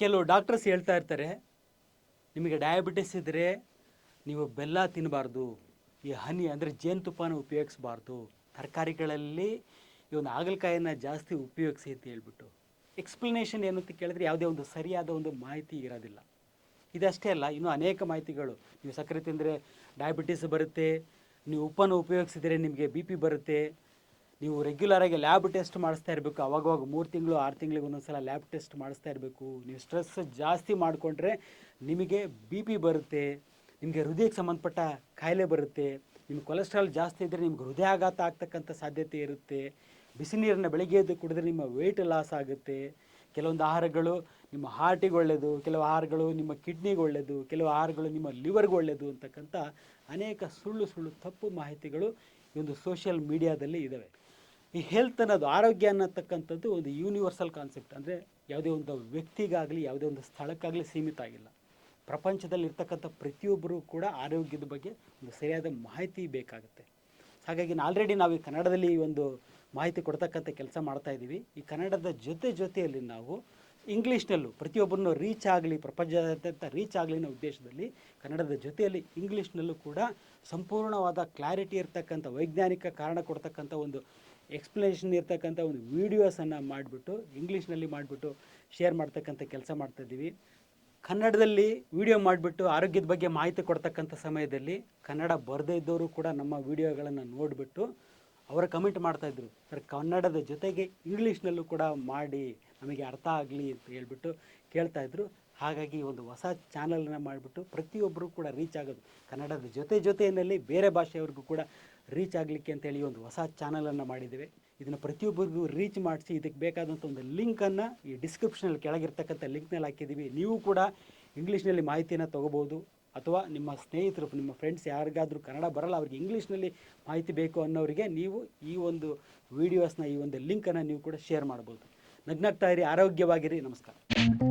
ಕೆಲವು ಡಾಕ್ಟರ್ಸ್ ಹೇಳ್ತಾ ಇರ್ತಾರೆ, ನಿಮಗೆ ಡಯಾಬಿಟಿಸ್ ಇದ್ದರೆ ನೀವು ಬೆಲ್ಲ ತಿನ್ನಬಾರ್ದು ಈ ಹನಿ ಅಂದರೆ ಜೇನುತುಪ್ಪನ ಉಪಯೋಗಿಸ್ಬಾರ್ದು, ತರಕಾರಿಗಳಲ್ಲಿ ಈ ಒಂದು ಹಾಗಲಕಾಯನ್ನು ಜಾಸ್ತಿ ಉಪಯೋಗಿಸಿ ಅಂತ ಹೇಳ್ಬಿಟ್ಟು. ಎಕ್ಸ್ಪ್ಲನೇಷನ್ ಏನು ಅಂತ ಕೇಳಿದ್ರೆ ಯಾವುದೇ ಒಂದು ಸರಿಯಾದ ಒಂದು ಮಾಹಿತಿ ಇರೋದಿಲ್ಲ. ಇದಷ್ಟೇ ಅಲ್ಲ, ಇನ್ನೂ ಅನೇಕ ಮಾಹಿತಿಗಳು. ನೀವು ಸಕ್ಕರೆ ತಿಂದರೆ ಡಯಾಬಿಟಿಸ್ ಬರುತ್ತೆ, ನೀವು ಉಪ್ಪನ್ನು ಉಪಯೋಗಿಸಿದರೆ ನಿಮಗೆ ಬಿ ಪಿ ಬರುತ್ತೆ ನೀವು ರೆಗ್ಯುಲರಾಗಿ ಲ್ಯಾಬ್ ಟೆಸ್ಟ್ ಮಾಡಿಸ್ತಾ ಇರಬೇಕು. ಅವಾಗವಾಗ ಮೂರು ತಿಂಗಳು, ಆರು ತಿಂಗಳಿಗೆ ಒಂದೊಂದ್ಸಲ ಲ್ಯಾಬ್ ಟೆಸ್ಟ್ ಮಾಡಿಸ್ತಾ ಇರಬೇಕು. ನೀವು ಸ್ಟ್ರೆಸ್ ಜಾಸ್ತಿ ಮಾಡಿಕೊಂಡ್ರೆ ನಿಮಗೆ ಬಿ ಪಿ ಬರುತ್ತೆ, ನಿಮಗೆ ಹೃದಯಕ್ಕೆ ಸಂಬಂಧಪಟ್ಟ ಕಾಯಿಲೆ ಬರುತ್ತೆ ನಿಮ್ಮ ಕೊಲೆಸ್ಟ್ರಾಲ್ ಜಾಸ್ತಿ ಇದ್ದರೆ ನಿಮ್ಗೆ ಹೃದಯಾಘಾತ ಆಗ್ತಕ್ಕಂಥ ಸಾಧ್ಯತೆ ಇರುತ್ತೆ. ಬಿಸಿ ನೀರನ್ನು ಬೆಳಗ್ಗೆ ಎದ್ದು ಕುಡಿದ್ರೆ ನಿಮ್ಮ ವೆಯ್ಟ್ ಲಾಸ್ ಆಗುತ್ತೆ. ಕೆಲವೊಂದು ಆಹಾರಗಳು ನಿಮ್ಮ ಹಾರ್ಟಿಗೆ ಒಳ್ಳೆಯದು ಕೆಲವು ಆಹಾರಗಳು ನಿಮ್ಮ ಕಿಡ್ನಿಗೆ ಒಳ್ಳೆಯದು ಕೆಲವು ಆಹಾರಗಳು ನಿಮ್ಮ ಲಿವರ್ಗೆ ಒಳ್ಳೆಯದು ಅಂತಕ್ಕಂಥ ಅನೇಕ ಸುಳ್ಳು ಸುಳ್ಳು ತಪ್ಪು ಮಾಹಿತಿಗಳು ಈ ಒಂದು ಸೋಷಿಯಲ್ ಮೀಡಿಯಾದಲ್ಲಿ ಇದ್ದಾವೆ ಈ ಹೆಲ್ತ್ ಅನ್ನೋದು, ಆರೋಗ್ಯ ಅನ್ನತಕ್ಕಂಥದ್ದು ಒಂದು ಯೂನಿವರ್ಸಲ್ ಕಾನ್ಸೆಪ್ಟ್ ಅಂದರೆ ಯಾವುದೇ ಒಂದು ವ್ಯಕ್ತಿಗಾಗಲಿ, ಯಾವುದೇ ಒಂದು ಸ್ಥಳಕ್ಕಾಗಲಿ ಸೀಮಿತ ಆಗಿಲ್ಲ. ಪ್ರಪಂಚದಲ್ಲಿ ಇರ್ತಕ್ಕಂಥ ಪ್ರತಿಯೊಬ್ಬರೂ ಕೂಡ ಆರೋಗ್ಯದ ಬಗ್ಗೆ ಒಂದು ಸರಿಯಾದ ಮಾಹಿತಿ ಬೇಕಾಗುತ್ತೆ. ಹಾಗಾಗಿ ಆಲ್ರೆಡಿ ನಾವು ಈ ಕನ್ನಡದಲ್ಲಿ ಈ ಒಂದು ಮಾಹಿತಿ ಕೊಡ್ತಕ್ಕಂಥ ಕೆಲಸ ಮಾಡ್ತಾ ಇದ್ದೀವಿ ಈ ಕನ್ನಡದ ಜೊತೆ ಜೊತೆಯಲ್ಲಿ ನಾವು ಇಂಗ್ಲೀಷ್ನಲ್ಲೂ ಪ್ರತಿಯೊಬ್ಬರನ್ನು ರೀಚ್ ಆಗಲಿ, ಪ್ರಪಂಚದಾದ್ಯಂತ ರೀಚ್ ಆಗಲಿ ಅನ್ನೋ ಉದ್ದೇಶದಲ್ಲಿ ಕನ್ನಡದ ಜೊತೆಯಲ್ಲಿ ಇಂಗ್ಲೀಷ್ನಲ್ಲೂ ಕೂಡ ಸಂಪೂರ್ಣವಾದ ಕ್ಲಾರಿಟಿ ಇರ್ತಕ್ಕಂಥ, ವೈಜ್ಞಾನಿಕ ಕಾರಣ ಕೊಡ್ತಕ್ಕಂಥ ಒಂದು ಎಕ್ಸ್ಪ್ಲನೇಷನ್ ಇರ್ತಕ್ಕಂಥ ಒಂದು ವೀಡಿಯೋಸನ್ನು ಮಾಡಿಬಿಟ್ಟು, ಇಂಗ್ಲೀಷ್ನಲ್ಲಿ ಮಾಡಿಬಿಟ್ಟು ಶೇರ್ ಮಾಡ್ತಕ್ಕಂಥ ಕೆಲಸ ಮಾಡ್ತಾಯಿದ್ದೀವಿ ಕನ್ನಡದಲ್ಲಿ ವಿಡಿಯೋ ಮಾಡಿಬಿಟ್ಟು ಆರೋಗ್ಯದ ಬಗ್ಗೆ ಮಾಹಿತಿ ಕೊಡ್ತಕ್ಕಂಥ ಸಮಯದಲ್ಲಿ ಕನ್ನಡ ಬರದೇ ಇದ್ದವರು ಕೂಡ ನಮ್ಮ ವಿಡಿಯೋಗಳನ್ನು ನೋಡಿಬಿಟ್ಟು ಅವರ ಕಮೆಂಟ್ ಮಾಡ್ತಾಯಿದ್ರು ಸರ್, ಕನ್ನಡದ ಜೊತೆಗೆ ಇಂಗ್ಲೀಷ್ನಲ್ಲೂ ಕೂಡ ಮಾಡಿ ನಮಗೆ ಅರ್ಥ ಆಗಲಿ ಅಂತ ಹೇಳ್ಬಿಟ್ಟು ಕೇಳ್ತಾಯಿದ್ರು ಹಾಗಾಗಿ ಒಂದು ಹೊಸ ಚಾನಲನ್ನು ಮಾಡಿಬಿಟ್ಟು ಪ್ರತಿಯೊಬ್ಬರು ಕೂಡ ರೀಚ್ ಆಗೋದು, ಕನ್ನಡದ ಜೊತೆ ಜೊತೆಯಲ್ಲಿ ಬೇರೆ ಭಾಷೆಯವ್ರಿಗೂ ಕೂಡ ರೀಚ್ ಆಗಲಿಕ್ಕೆ ಅಂತೇಳಿ ಒಂದು ಹೊಸ ಚಾನಲನ್ನು ಮಾಡಿದ್ದೇವೆ. ಇದನ್ನು ಪ್ರತಿಯೊಬ್ಬರಿಗೂ ರೀಚ್ ಮಾಡಿಸಿ, ಇದಕ್ಕೆ ಬೇಕಾದಂಥ ಒಂದು ಲಿಂಕನ್ನು ಈ ಡಿಸ್ಕ್ರಿಪ್ಷನಲ್ಲಿ ಕೆಳಗಿರ್ತಕ್ಕಂಥ ಲಿಂಕ್ನಲ್ಲಿ ಹಾಕಿದ್ದೀವಿ. ನೀವು ಕೂಡ ಇಂಗ್ಲೀಷ್ನಲ್ಲಿ ಮಾಹಿತಿಯನ್ನು ತೊಗೋಬೋದು. ಅಥವಾ ನಿಮ್ಮ ಸ್ನೇಹಿತರು, ನಿಮ್ಮ ಫ್ರೆಂಡ್ಸ್ ಯಾರಿಗಾದರೂ ಕನ್ನಡ ಬರಲ್ಲ, ಅವ್ರಿಗೆ ಇಂಗ್ಲೀಷ್ನಲ್ಲಿ ಮಾಹಿತಿ ಬೇಕು ಅನ್ನೋರಿಗೆ ನೀವು ಈ ಒಂದು ವಿಡಿಯೋಸ್ನ ಈ ಒಂದು ಲಿಂಕನ್ನು ನೀವು ಕೂಡ ಶೇರ್ ಮಾಡ್ಬೋದು. ನಗ್ನಾಗ್ತಾ ಇರಿ, ಆರೋಗ್ಯವಾಗಿರಿ, ನಮಸ್ಕಾರ.